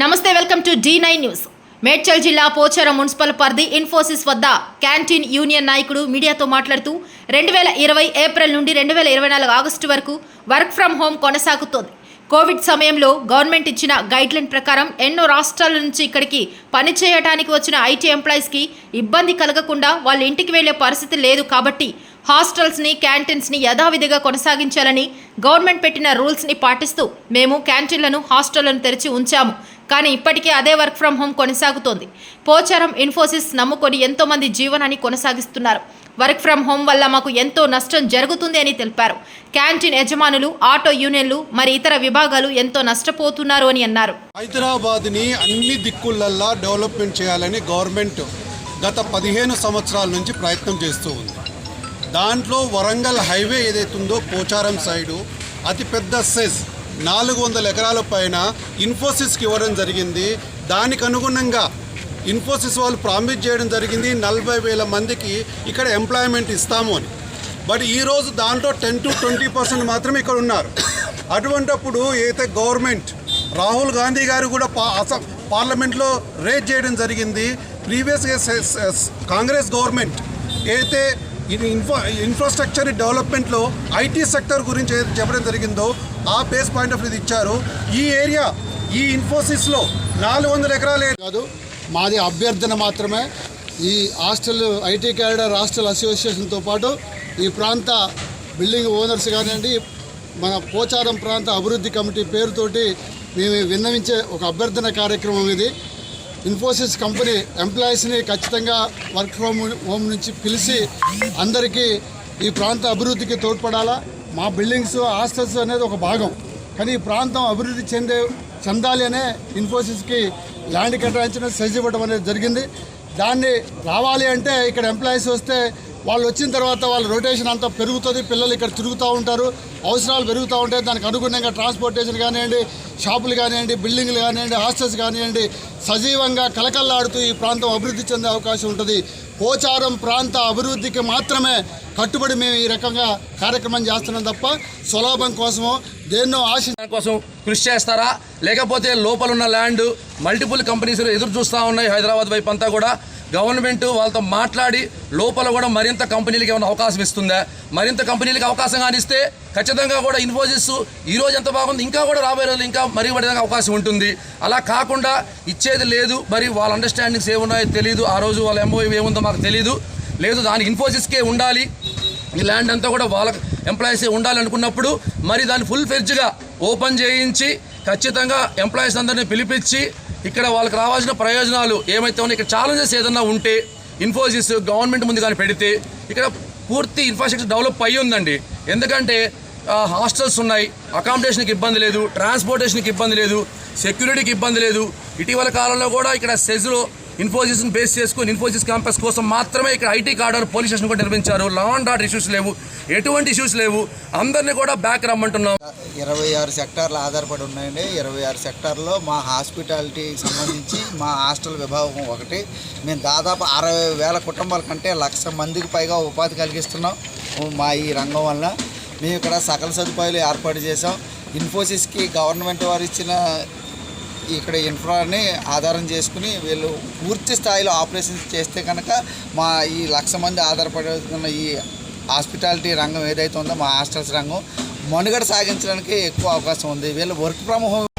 నమస్తే welcome to D nine news. Medchal జిల్లా Pocharam municipal పరిధి ఇన్ఫోసిస్ వద్ద క్యాంటీన్ యూనియన్ నాయకుడు మీడియాతో మాట్లాడుతూ రెండు వేల ఇరవై ఏప్రిల్ నుండి రెండు వేల ఇరవై నాలుగు ఆగస్టు వరకు వర్క్ ఫ్రం హోమ్ కొనసాగుతోంది. కోవిడ్ సమయంలో గవర్నమెంట్ ఇచ్చిన గైడ్లైన్ ప్రకారం ఎన్నో రాష్ట్రాల నుంచి ఇక్కడికి పనిచేయడానికి వచ్చిన ఐటీ ఎంప్లాయీస్కి ఇబ్బంది కలగకుండా వాళ్ళ ఇంటికి వెళ్ళే పరిస్థితి లేదు కాబట్టి హాస్టల్స్ని క్యాంటీన్స్ని యథావిధిగా కొనసాగించాలని గవర్నమెంట్ పెట్టిన రూల్స్ని పాటిస్తూ మేము క్యాంటీన్లను హాస్టళ్ళను తెరిచి ఉంచాము. కానీ ఇప్పటికీ అదే వర్క్ ఫ్రం హోమ్ కొనసాగుతోంది. పోచారం ఇన్ఫోసిస్ నమ్ముకొని ఎంతోమంది జీవనాన్ని కొనసాగిస్తున్నారు. వర్క్ ఫ్రం హోం వల్ల మాకు ఎంతో నష్టం జరుగుతుంది అని తెలిపారు. క్యాంటీన్ యజమానులు ఆటో యూనియన్లు మరి ఇతర విభాగాలు ఎంతో నష్టపోతున్నారు అని అన్నారు. హైదరాబాద్ని అన్ని దిక్కులల్లా డెవలప్మెంట్ చేయాలని గవర్నమెంట్ గత పదిహేను సంవత్సరాల నుంచి ప్రయత్నం చేస్తూ ఉంది. దాంట్లో వరంగల్ హైవే ఏదైతుందో పోచారం సైడు అతిపెద్ద సెజ్ నాలుగు వందల ఎకరాల పైన ఇన్ఫోసిస్కి ఇవ్వడం జరిగింది. దానికి అనుగుణంగా ఇన్ఫోసిస్ వాళ్ళు ప్రామిస్ చేయడం జరిగింది. నలభై వేల మందికి ఇక్కడ ఎంప్లాయ్మెంట్ ఇస్తాము అని. బట్ ఈరోజు దాంట్లో టెన్ టు ట్వంటీ పర్సెంట్ మాత్రమే ఇక్కడ ఉన్నారు. అటువంటప్పుడు ఏదైతే గవర్నమెంట్ రాహుల్ గాంధీ గారు కూడా పా అస పార్లమెంట్లో రేజ్ చేయడం జరిగింది. ప్రీవియస్గా కాంగ్రెస్ గవర్నమెంట్ ఏదైతే ఇది ఇన్ఫ్రా ఇన్ఫ్రాస్ట్రక్చర్ డెవలప్మెంట్లో ఐటీ సెక్టర్ గురించి ఏదైతే చెప్పడం జరిగిందో ఆ బేస్ పాయింట్ ఆఫ్ ఇది ఇచ్చారు. ఈ ఏరియా ఈ ఇన్ఫోసిస్లో నాలుగు వందల ఎకరాలు కాదు మాది అభ్యర్థన మాత్రమే. ఈ హాస్టల్ ఐటీ క్యాడర్ హాస్టల్ అసోసియేషన్తో పాటు ఈ ప్రాంత బిల్డింగ్ ఓనర్స్ కానివ్వండి మన పోచారం ప్రాంత అభివృద్ధి కమిటీ పేరుతోటి మేము విన్నవించే ఒక అభ్యర్థన కార్యక్రమం ఇది. ఇన్ఫోసిస్ కంపెనీ ఎంప్లాయీస్ని ఖచ్చితంగా వర్క్ ఫ్రమ్ హోమ్ నుంచి పిలిచి అందరికీ ఈ ప్రాంత అభివృద్ధికి తోడ్పడాలా? మా బిల్డింగ్స్ హాస్టల్స్ అనేది ఒక భాగం. కానీ ఈ ప్రాంతం అభివృద్ధి చెందే చెందాలి అనే ఇన్ఫోసిస్కి ల్యాండ్ కేటాయించడం సెజ్ ఇవ్వడం అనేది జరిగింది. దాన్ని రావాలి అంటే ఇక్కడ ఎంప్లాయీస్ వస్తే వాళ్ళు వచ్చిన తర్వాత వాళ్ళ రొటేషన్ అంతా పెరుగుతుంది పిల్లలు ఇక్కడ తిరుగుతూ ఉంటారు అవసరాలు పెరుగుతూ ఉంటాయి. దానికి అనుగుణంగా ట్రాన్స్పోర్టేషన్ కానివ్వండి షాపులు కానివ్వండి బిల్డింగ్లు కానివ్వండి హాస్టల్స్ కానివ్వండి సజీవంగా కలకల్లాడుతూ ఈ ప్రాంతం అభివృద్ధి చెందే అవకాశం ఉంటుంది. పోచారం ప్రాంత అభివృద్ధికి మాత్రమే కట్టుబడి మేము ఈ రకంగా కార్యక్రమం చేస్తున్నాం తప్ప సులభం కోసమో దేన్నో ఆశ కోసం కృషి చేస్తారా? లేకపోతే లోపల ఉన్న ల్యాండ్ మల్టిపుల్ కంపెనీస్ ఎదురు చూస్తూ ఉన్నాయి హైదరాబాద్ వైపు అంతా కూడా. గవర్నమెంట్ వాళ్ళతో మాట్లాడి లోపల కూడా మరింత కంపెనీలకు ఏమైనా అవకాశం ఇస్తుందా? మరింత కంపెనీలకు అవకాశం కానిస్తే ఖచ్చితంగా కూడా ఇన్ఫోసిస్ ఈ రోజు ఎంత బాగుంది ఇంకా కూడా రాబోయే రోజులు ఇంకా మరుగుపడేదానికి అవకాశం ఉంటుంది. అలా కాకుండా ఇచ్చేది లేదు. మరి వాళ్ళ అండర్స్టాండింగ్స్ ఏమున్నాయో తెలియదు ఆ రోజు వాళ్ళ ఎంఓ ఏముందో మాకు తెలియదు లేదు దాని ఇన్ఫోసిస్కే ఉండాలి. ఈ ల్యాండ్ అంతా కూడా వాళ్ళ ఉండాలి ఉండాలనుకున్నప్పుడు మరి దాన్ని ఫుల్ ఫెడ్జ్గా ఓపెన్ చేయించి ఖచ్చితంగా ఎంప్లాయీస్ అందరినీ పిలిపించి ఇక్కడ వాళ్ళకి రావాల్సిన ప్రయోజనాలు ఏమైతే ఉన్నాయి ఇక్కడ ఛాలెంజెస్ ఏదన్నా ఉంటే ఇన్ఫోసిస్ గవర్నమెంట్ ముందు కానీ పెడితే ఇక్కడ పూర్తి ఇన్ఫ్రాస్ట్రక్చర్ డెవలప్ అయ్యి ఉందండి. ఎందుకంటే హాస్టల్స్ ఉన్నాయి. అకామిడేషన్కి ఇబ్బంది లేదు. ట్రాన్స్పోర్టేషన్కి ఇబ్బంది లేదు. సెక్యూరిటీకి ఇబ్బంది లేదు. ఇటీవల కాలంలో కూడా ఇక్కడ సెజ్లో ఇన్ఫోసిస్ని బేస్ చేసుకుని ఇన్ఫోసిస్ క్యాంపస్ కోసం మాత్రమే ఇక్కడ ఐటీ కార్డర్ పోలీస్ స్టేషన్ కూడా నిర్మించారు. లా అండ్ ఆర్డర్ ఇష్యూస్ లేవు. ఎటువంటి ఇష్యూస్ లేవు. అందరినీ కూడా బ్యాక్ రమ్మంటున్నాం. ఇరవై ఆరు సెక్టార్లు ఆధారపడి ఉన్నాయండి. ఇరవై ఆరు సెక్టార్లో మా హాస్పిటాలిటీకి సంబంధించి మా హాస్టల్ విభాగం ఒకటి. మేము దాదాపు అరవై వేల కుటుంబాల కంటే లక్ష మందికి పైగా ఉపాధి కలిగిస్తున్నాం. మా ఈ రంగం వల్ల మేము ఇక్కడ సకల సదుపాయాలు ఏర్పాటు చేసాం ఇన్ఫోసిస్కి గవర్నమెంట్ వారు ఇచ్చిన ఇక్కడ ఇన్ఫ్రాని ఆధారం చేసుకుని వీళ్ళు పూర్తి స్థాయిలో ఆపరేషన్స్ చేస్తే కనుక మా ఈ లక్ష మంది ఆధారపడుతున్న ఈ హాస్పిటాలిటీ రంగం ఏదైతే ఉందో మా హాస్టల్స్ రంగం మనుగడ సాగించడానికి ఎక్కువ అవకాశం ఉంది. వీళ్ళు వర్క్ ఫ్రమ్ హోమ్